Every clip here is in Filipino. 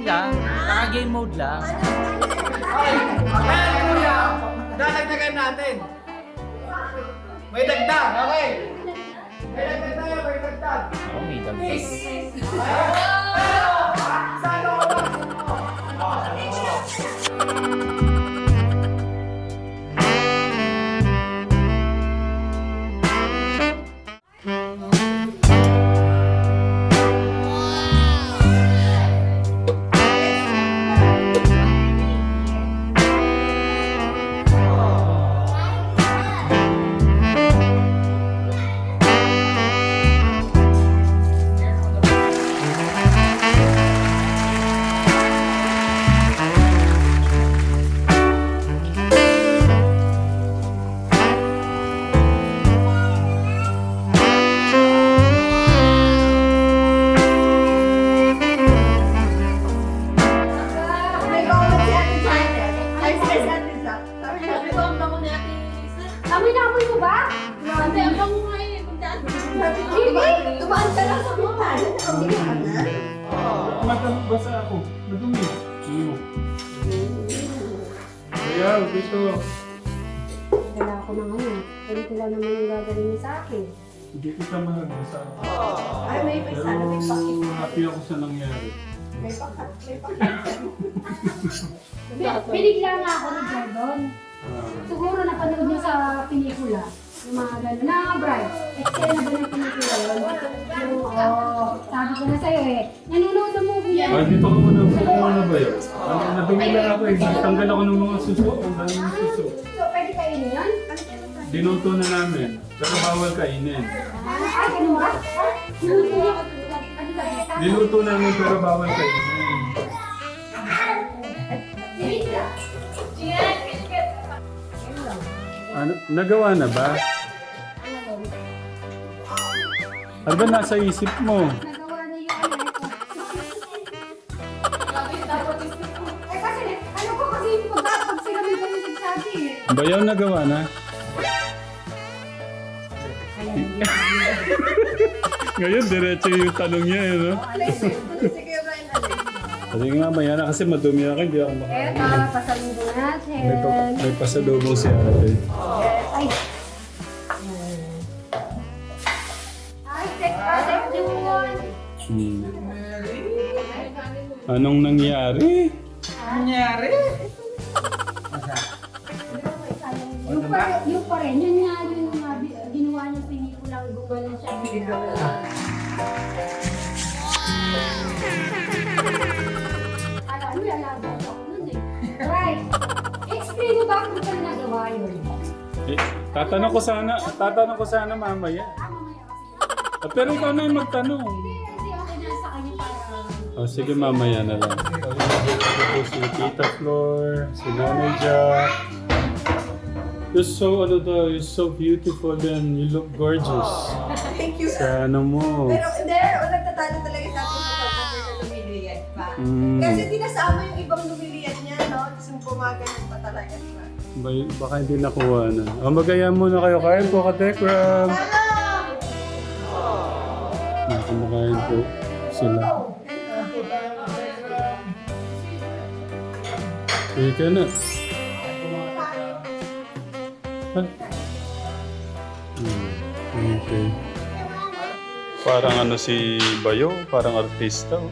Game lang. Naka game mode lang. Ayan, kuya. Dadagdagan natin. May dagdag, okay? May dagdag tayo, may dagdag. Ako may dagdag. Saan ako ba? Hindi kita magbasa. Ay, may may Pero sana may pakit. happy ako sa nangyari. May pakat. May pakat. Binigla nga ako ni Jordan. Ah, Siguro napanood niyo sa pelikula. Yung mga gano'n. Na, Bright. Eksena ba ng pelikula yun? Yung, oh, sabi ko na sa'yo eh. Nanonood ng movie yan. ah, dito ko muna. Dito ko muna ba yun? Ano, nadumi lang ako eh. Tanggal ako ng mga suso. Ang dami ng suso. Dinuto na namin. Pero bawal kainin. Ba? Ano ba? Dinuto namin pero bawal kainin. Ano, nagawa na ba? Ano ba nasa isip mo? Nagawa na yung ano eh. Ngayon, diretso yung tanong niya, eh, no? Alin. Kasi nga, maya na kasi madumi ako, hindi ako Eto, makakain. pasalubong natin. May, pa, may pasalubong si ate. Ay. Ay, ka, check yun. Hmm. Anong nangyari? Nangyari? Yung pa, yung pa rin, yung Alam mo, alaga ako nun eh. Right. Explain mo bakit mo pa nagawa yun? Eh, tatanong ko sana, tatanong ko sana mamaya. Ah, mamaya kasi. Ah, pero ikaw na yung magtanong. Hindi, kasi okay na sa kanya para... Oh, sige, mamaya na lang. Ito si Tita Flor, si Nanay Jack. You're so, ano daw, you're so beautiful and you look gorgeous. Thank you. Sa ano mo. Pero hindi, o nagtatalo talaga sa akin sa pagkakita sa lumiliyad pa. Mm, Kasi tinasama yung ibang lumiliyad niya, no? Tapos yung gumagano pa talaga siya. bay, baka hindi nakuha na. Oh, magaya muna kayo. Kain po ka, Tekram. Nakamakain po sila. Sige ka na. Ah. Hmm, Okay. Parang ano si Bayo, parang artista. Oh.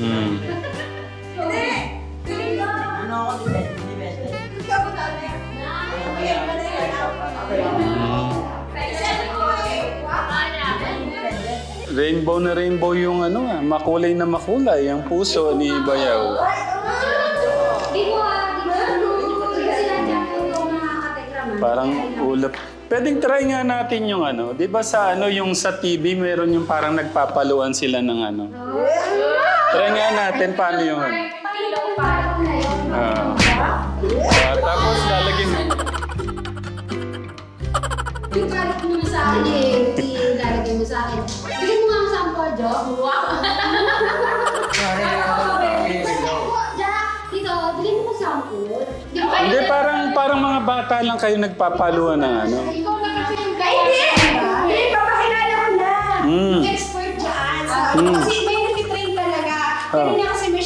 Hmm. Rainbow na rainbow yung ano nga, makulay na makulay, ang puso ni Bayaw. Parang ulap, pwedeng try nga natin yung ano. Di ba sa ano, yung sa TV, meron yung parang nagpapaluan sila ng ano. Try nga natin paano yung ano. Ah. Ah, tapos lalagyan Yung kalit mo sa akin eh, ilalagay mo sa akin. Bigyan mo nga ang sample, Jo. Wow! Parang, mga bata lang kayo nagpapaluan ng ano. Ikaw na kasi yung Ay, hindi! Hindi, papakilala ko na. Mm. Expert dyan. Sa, Mm. Kasi may nag-train talaga. Ah. Kanina kasi may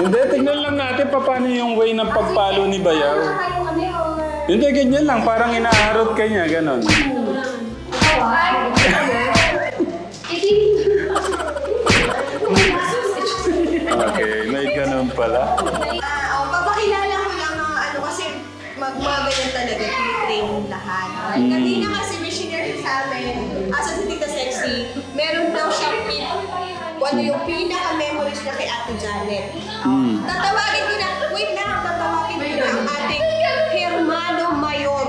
Hindi, tignan lang natin pa paano yung way ng pagpalo ni Bayaw. Hindi, ganyan lang. Parang inaharot ka niya, ganon. Ah. Okay, may ganon pala. Ah, oh, papakilala ko lang mga ano kasi mag mga ganyan talaga, training lahat. Mm. Kanina kasi may sinare sa amin, asa si Tita Sexy, meron daw siyang pin, ano yung pinaka-memories na kay Ate Janet. Mm. Tatawagin ko na, wait lang, tatawagin ko na ang ating Hermano Mayor.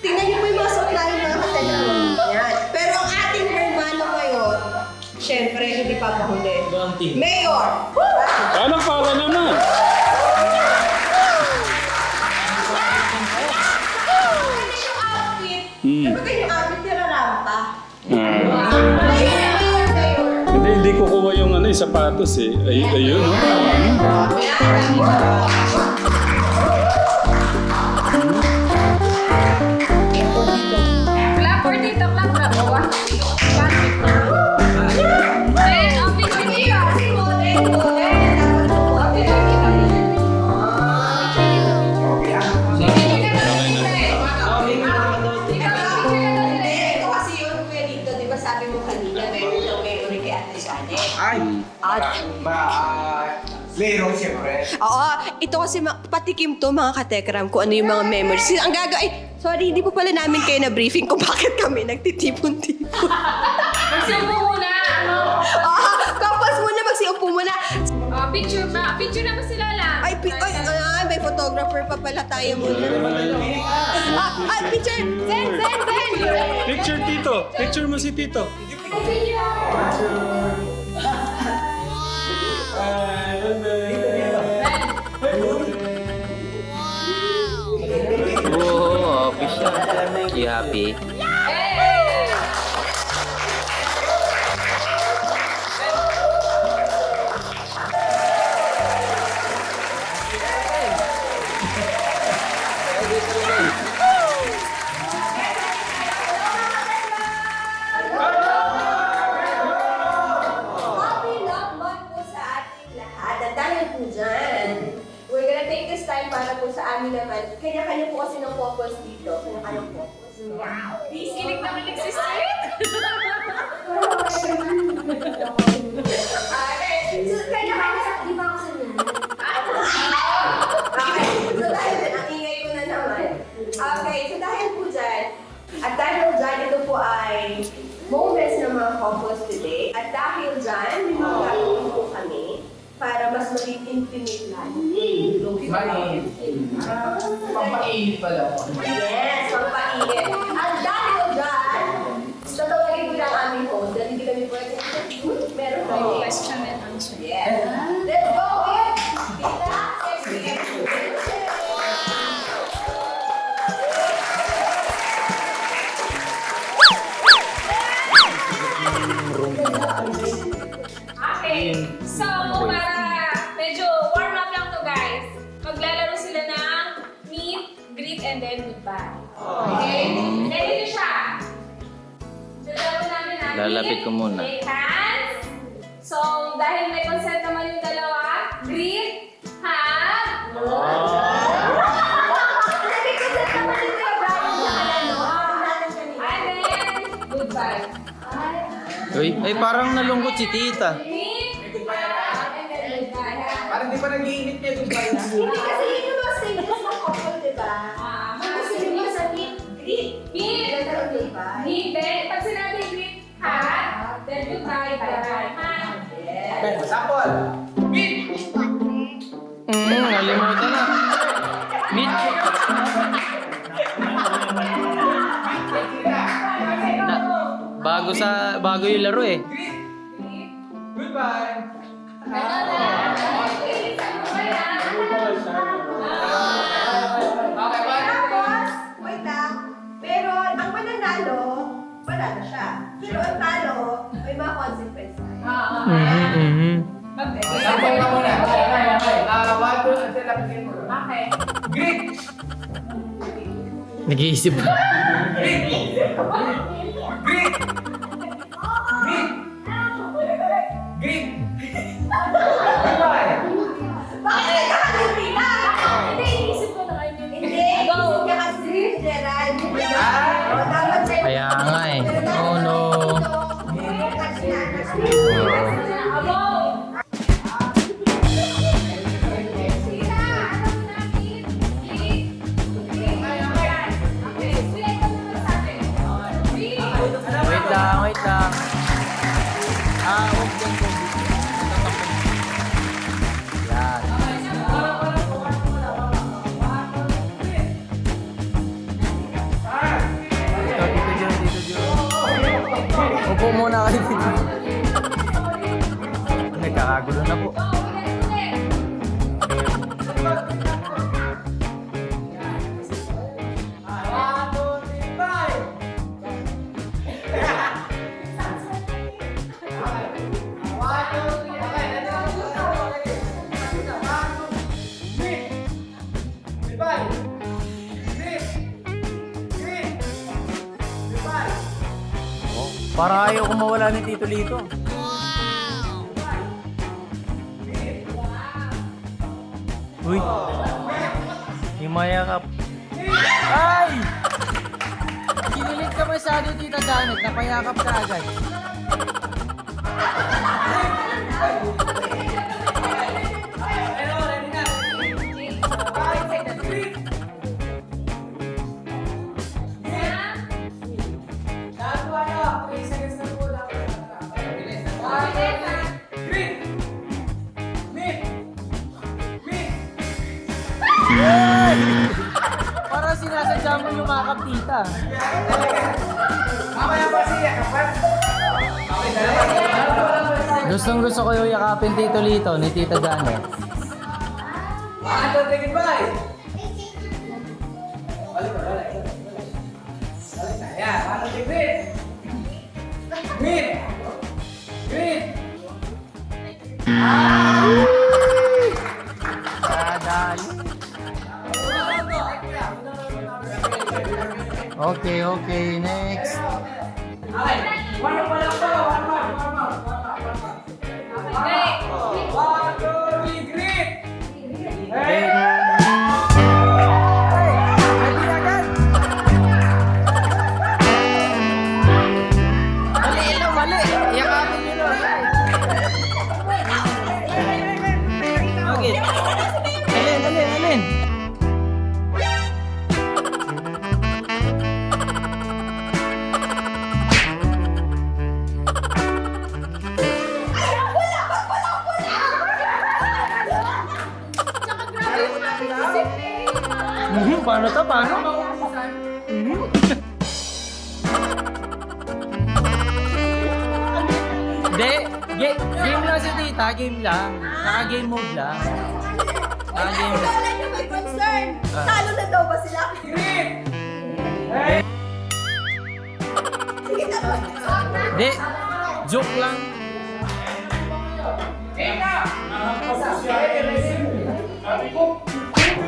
Tingnan niyo po yung mga suot namin mga katanang. Yan. Pero ang ating Hermano Mayor, syempre, hindi pa mahuli. Mayor! Paano para naman? Ano yung outfit? Hmm. Ano kayo yung sapatos eh. Ay, ayun, no? Siyempre. oo, ito kasi ma- patikim to mga katekram kung ano yung mga memories. Ang gaga, ay, sorry, hindi po pala namin kayo na briefing kung bakit kami nagtitipon-tipon. Magsiupo muna. Ano? Ah, kapas muna, magsiupo muna. Ah, picture ba? Picture na ba sila lang? Ay, pi- ay, ay, may photographer pa pala tayo muna. Ah, ah, picture! Zen, Zen, Zen! Picture Tito. Picture mo si Tito. Oo, You happy? Couples today. At dahil dyan, may mga gagawin po kami para mas maging intimate lalo. Pampainit pala ako. Yes, magpainit. Lalapit ko muna. hands. So, dahil may consent naman yung dalawa, greet, hug, ko sa naman Brian, na ano, and then goodbye. Uy, ay parang nalungkot si tita. Meet, and then goodbye. ha? Parang di pa nag-iinit niya. Hindi kasi Sample. Meet. Mm, nalimutan na. Meet. Na, bago sa bago yung laro eh. Goodbye. Tapos, wait lang. Pero ang mananalo, na siya. Pero ang talo, may mga consequence tayo. Sample ka muna. Ah, one, two, then lapitin mo. Okay. Greet. Nag-iisip pa. Greet. Greet. Goodbye. Para ayaw ko mawala ni Tito Lito. Ka Tita Janet. Napayakap ka agad. Yakapin Tito Lito ni Tita Janet. One, two, three, goodbye. Balik ka, balik. Balik na. Yan. One, two, three, greet. Greet. Greet. Kadali. Okay, okay. Next. Okay. One more. One more. One more. One. Great. Two, three, greet. Hey. Lang si Tita, game lang. Naka-game mode lang. Naka-game lang. Wala niyo may concern. Ah. Talo na daw ba sila? Sige, tapos. Hindi, joke lang.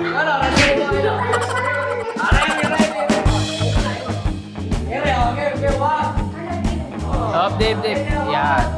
Ano. Up, Dave, Dave. Yan.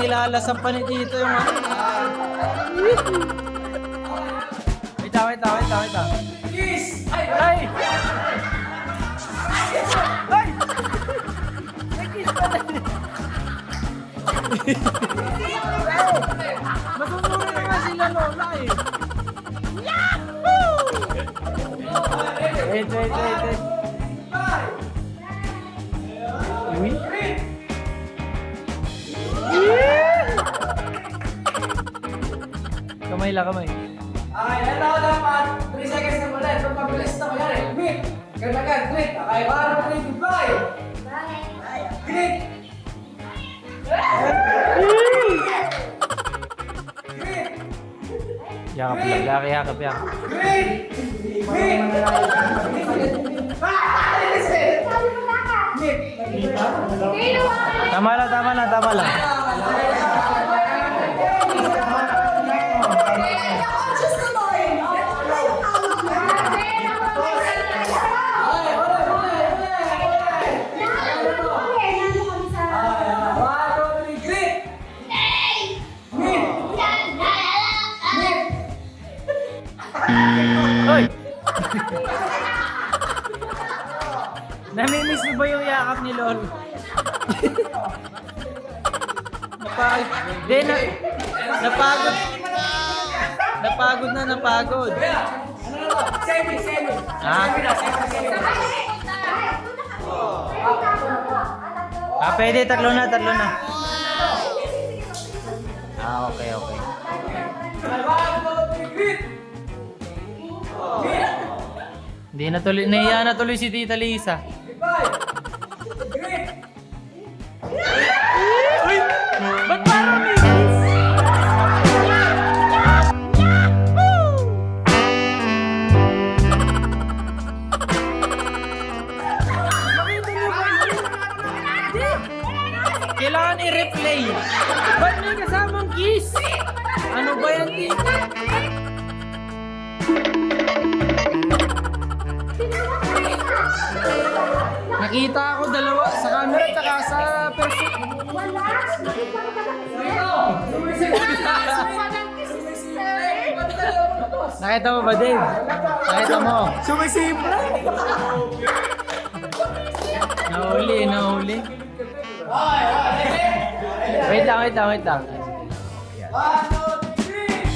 Nilalasan pa ni Tito yung ano. Wait lang, wait lang, wait lang, wait lang. Kiss! Ay! Ay! Ay! May kiss pa na. Masunurin na nga sila Lola eh. Yahoo! Wait, wait, wait, wait. Lang, kamay. Okay, ito dapat 3 seconds na muna. Kung mabilis na rin. Green! Ganda ka, green! Okay, 1, 2, 3, goodbye! Green! Green! Yakap lang, yakap, yakap, yakap. Listen! Green! Tama lang, tama lang, tama lang. Ba yung yakap ni Lol? napagod. Di, na, napagod. Napagod na, napagod. Semi, semi. Ha? Ah, pwede. Tatlo na, tatlo na. Ah, okay, okay. Hindi na tuloy, naiya na tuloy si Tita Lisa. Uy! Ba't parang? Hindi. Kailangan i-replay. Ba't may kasamang kiss? Ano ba yan, Tita? Nakita ako dalawa sa camera tsaka sa person. Nakita mo ba, Dave? Nakita mo? Sumisimple! Nahuli, nahuli. Wait lang, wait lang, wait lang. One, two, three,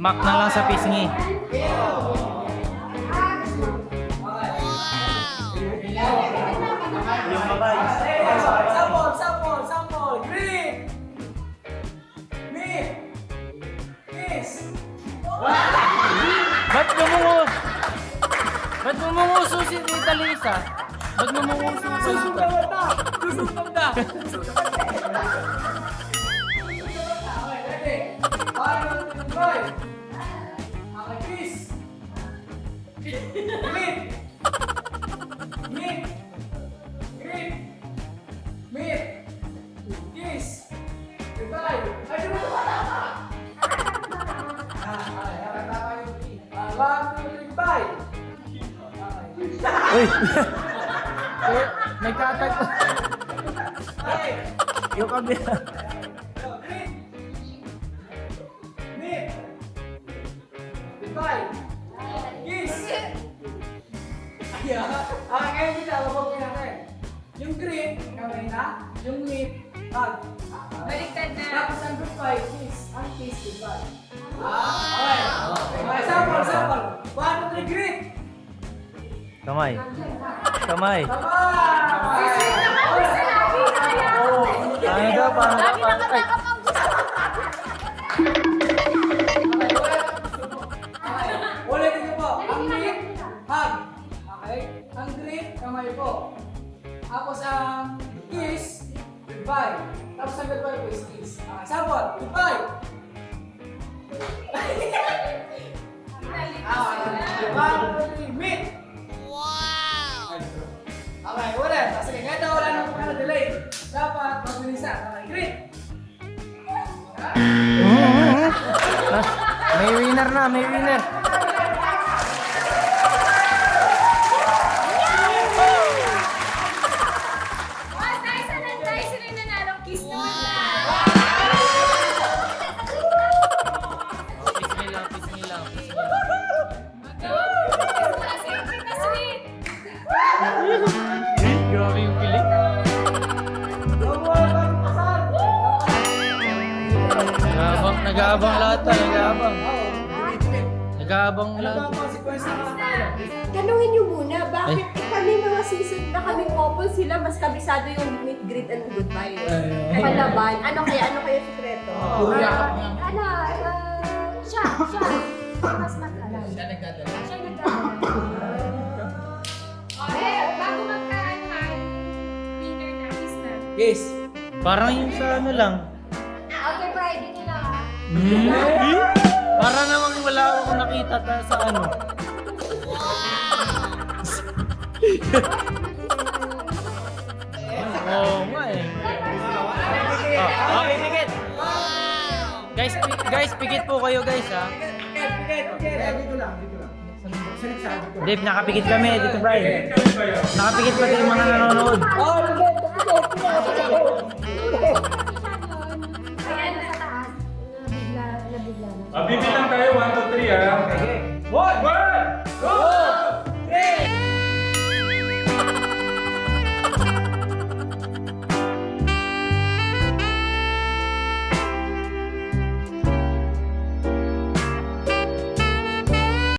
Smack na lang sa pisngi. Sample, sample, sample. Green! Me! Kiss! Ba't gumungo? Ba't gumunguso si Tita Lisa? Ba't gumunguso? Susunod na! Susunod na! Okay, ready? One, two, three, five. Green! Green! Green! Green! Kiss! Goodbye! Ay, di ba tumatawa? Ah, okay, okay, tama yung key. Ah, One, two, three! Okay. Uy! Eh, Nagkatag... Okay. Yung kabila. Green. Green. Goodbye. Yeah. Ah, ngayon kita, babagin natin. Yung green, kamay na. Yung meat, hug. Baliktad na. Tapos ang goodbye, kiss. Ang kiss, goodbye. Okay. Okay, sample, sample. One, two, three, green. Kamay. Kamay. Tama! Paano daw? Paano daw? Paano? Ay! Po is kiss. Ah, sabot. Goodbye. Ah, meet. Wow! Okay, ulit. Sige, kahit wala nang mga delay. Dapat mabilisan. Okay, greet. May winner na, may winner. Nag-aabang, lahat tayo, nag-aabang. Nag-aabang Ano ba lahat. ang consequence ng mga talo? Tanungin niyo muna, bakit eh, kami mga season na kami couple sila, mas kabisado yung meet, greet, and goodbye. Palaban. Ano kaya, ano kaya sikreto? Puro yakap nga. Ano, uh, siya, siya. Mas mas alam. Siya nagdadala. Siya nagdadala. Eh, bago magkaan ha, winner na, kiss na. Yes. Parang yung sa ano lang. Hmm? Para namang wala akong nakita ta sa ano. Oo nga eh. Oh, okay, pikit. Guys, pi- guys, pikit po kayo guys ha. Pikit, pikit, pikit. Dito lang, dito lang. Dave, nakapikit kami dito, Brian. Nakapikit pati yung mga nanonood. Oh, pikit. 아, 비비다.